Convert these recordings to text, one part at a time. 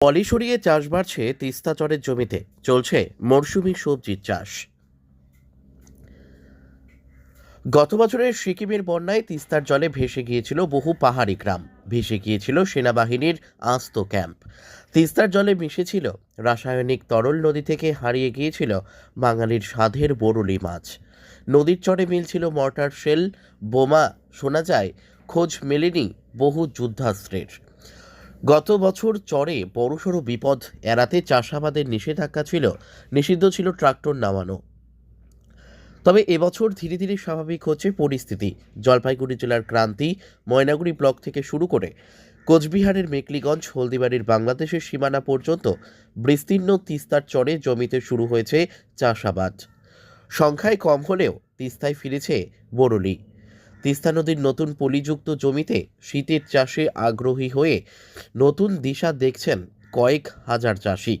পলি সরিয়ে চাষ বাড়ছে তিস্তা চরের জমিতে। চলছে মরশুমি সবজির চাষ। গত বছরের সিকিমের বন্যায় তিস্তার জলে ভেসে গিয়েছিল বহু পাহাড়ি গ্রাম। ভেসে গিয়েছিল সেনাবাহিনীর আস্ত ক্যাম্প। তিস্তার জলে মিশেছিল রাসায়নিক তরল নদী থেকে হারিয়ে গিয়েছিল বাঙালির স্বাদের বরুলি মাছ। নদীর চরে মিলছিল মর্টার শেল, বোমা, শোনা যায় খোঁজ মেলেনি বহু যুদ্ধাস্ত্রের। গত বছর চরে বড়সড় বিপদ এড়াতে চাষাবাদের নিষেধাজ্ঞা ছিল, নিষিদ্ধ ছিল ট্রাক্টর নামানো। তবে এবছর ধীরে ধীরে স্বাভাবিক হচ্ছে পরিস্থিতি। জলপাইগুড়ি জেলার ক্রান্তি ময়নাগুড়ি ব্লক থেকে শুরু করে কোচবিহারের মেকলিগঞ্জ, হলদিবাড়ির বাংলাদেশের সীমানা পর্যন্ত বিস্তীর্ণ তিস্তার চরে জমিতে শুরু হয়েছে চাষাবাদ। সংখ্যায় কম হলেও তিস্তায় ফিরেছে বরলি তিস্তা নদীর নতুন পলিযুক্ত জমিতে শীতের চাষে আগ্রহী হয়ে নতুন দিশা দেখছেন কয়েক হাজার চাষি।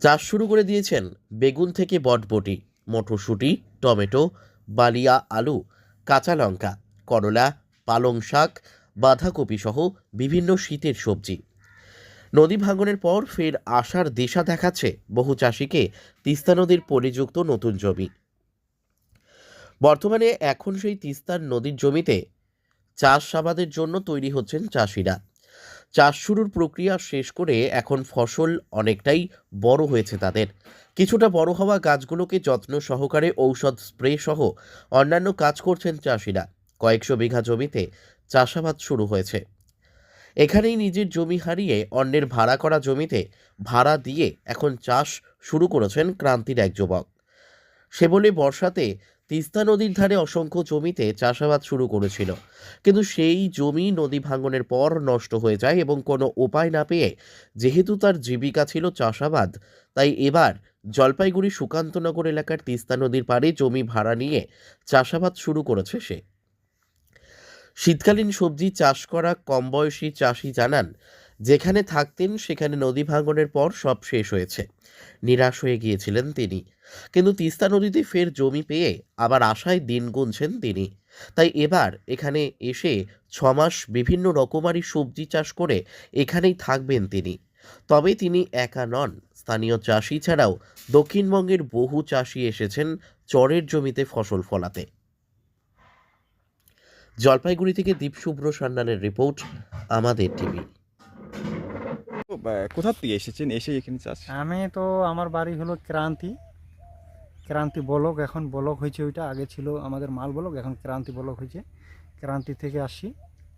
চাষ শুরু করে দিয়েছেন বেগুন থেকে বটবটি, মটরশুঁটি, টমেটো, বালিয়া, আলু, কাঁচা লঙ্কা, করলা, পালং শাক, বাঁধাকপি সহ বিভিন্ন শীতের সবজি। নদী ভাঙনের পর ফের আসার দিশা দেখাচ্ছে বহু চাষিকে তিস্তা নদীর পলিযুক্ত নতুন জমি। বর্তমানে এখন সেই তিস্তার নদীর জমিতে চাষাবাদের জন্য তৈরি হচ্ছেন চাষিরা। চাষ শুরুর প্রক্রিয়া শেষ করে এখন ফসল অনেকটাই বড় হয়েছে তাদের। কিছুটা বড় হওয়া গাছগুলোকে যত্ন সহকারে ঔষধ স্প্রে সহ অন্যান্য কাজ করছেন চাষিরা। কয়েকশো বিঘা জমিতে চাষাবাদ শুরু হয়েছে। এখানেই নিজের জমি হারিয়ে অন্যের ভাড়া করা জমিতে ভাড়া দিয়ে এখন চাষ শুরু করেছেন ক্রান্তির এক যুবক। সে বলে বর্ষাতে তিস্তা নদীর ধারে অসংখ্য জমিতে চাষাবাদ শুরু করেছিল। কিন্তু সেই জমি নদী ভাঙনের পর নষ্ট হয়ে যায় এবং কোনো উপায় না পেয়ে যেহেতু তার জীবিকা ছিল চাষাবাদ, তাই এবার জলপাইগুড়ি সুকান্তনগর এলাকার তিস্তা নদীর পাড়ে জমি ভাড়া নিয়ে চাষাবাদ শুরু করেছে সে। শীতকালীন সবজি চাষ করা কম বয়সী চাষি জানান যেখানে থাকতেন, সেখানে নদী ভাঙনের পর সব শেষ হয়েছে। নিরাশ হয়ে গিয়েছিলেন তিনি। কিন্তু তিস্তা নদীতে ফের জমি পেয়ে আবার আশায় দিন গুনছেন তিনি। তাই এবার এখানে এসে ছমাস বিভিন্ন রকমারি সবজি চাষ করে এখানেই থাকবেন তিনি। তবে তিনি একা নন। স্থানীয় চাষি ছাড়াও দক্ষিণবঙ্গের বহু চাষি এসেছেন চরের জমিতে ফসল ফলাতে। জলপাইগুড়ি থেকে দীপশুভ্র সান্যালের রিপোর্ট, আমাদের টিভি। কোথা থেকে এসেছেন? এসে এখানে চাষ আমি তো আমার বাড়ি হলো ক্রান্তি। ক্রান্তি বলক এখন বলক হয়েছে ওইটা। আগে ছিল আমাদের মাল বলক এখন ক্রান্তি বলক হয়েছে। ক্রান্তি থেকে আসি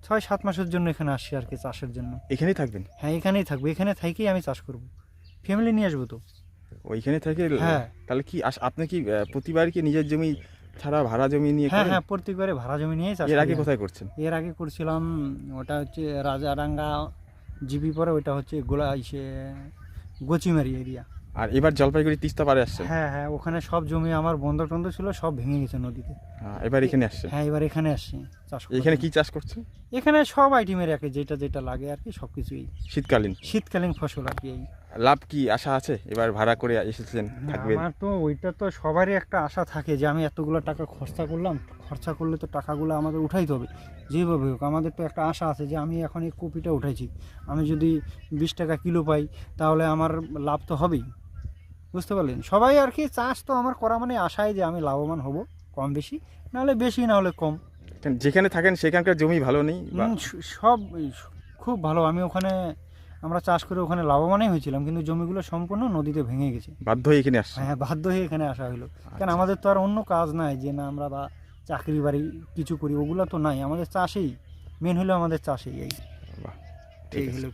ছয় সাত মাসের জন্য এখানে আসি আর কি চাষের জন্য। এখানেই থাকবেন? হ্যাঁ এখানেই থাকব। এখানে থেকেই আমি চাষ করব। ফ্যামিলি নিয়ে আসব তো। ওইখানে থেকে হ্যাঁ। তাহলে কি আপনি কি প্রতিবার কি নিজের জমি ছাড়া ভাড়া জমি নিয়ে হ্যাঁ? হ্যাঁ প্রত্যেকবারে ভাড়া জমি নিয়েই চাষ এর আগে কোথায় করছেন? এর আগে করছিলাম ওটা হচ্ছে রাজারাঙ্গা জিবি পরে ওইটা হচ্ছে গোলা ইসে গোচিমারি এরিয়া। আর এবার জলপাইগুড়ি তিস্তা পারে আসছে? হ্যাঁ হ্যাঁ ওখানে সব জমি আমার বন্ধ টন্ধ ছিল সব ভেঙে গেছে নদীতে। হ্যাঁ, এবার এখানে আসছে? হ্যাঁ এবার এখানে আসছি। চাষ এখানে। কি চাষ করছেন? এখানে সব আইটেমের একে যেটা যেটা লাগে আর কি সব কিছুই শীতকালীন? শীতকালীন ফসল আর কি এই। লাভ কি আশা আছে? এবার ভাড়া করে এসেছেন থাকবেন। আমার তো ওইটা তো সবারই একটা আশা থাকে যে আমি এতগুলো টাকা খরচা করলাম খরচা করলে তো টাকাগুলো আমাদের উঠাইতে হবে। যেভাবে হোক আমাদের তো একটা আশা আছে যে আমি এখন এই কপিটা উঠাইছি। আমি যদি বিশ টাকা কিলো পাই তাহলে আমার লাভ তো হবেই। বুঝতে পারলেন? সবাই আর কি চাষ তো আমার করা মানে আশায় যে আমি লাভবান হব কম বেশি নাহলে বেশি না হলে কম। যেখানে থাকেন সেখানকার জমি ভালো নেই বা সব খুব ভালো। আমি ওখানে আমরা চাষ করে ওখানে লাভবানই হয়েছিলাম কিন্তু জমিগুলো সম্পূর্ণ নদীতে ভেঙে গেছে। বাধ্য হয়ে এখানে আসা হ্যাঁ বাধ্য হয়ে এখানে আসা হলো। কেন আচ্ছা। আমাদের তো আর অন্য কাজ নাই যে না আমরা বা চাকরি বাড়ি কিছু করি ওগুলো তো নাই। আমাদের চাষেই মেন হলো আমাদের চাষেই এই। ঠিক হলো।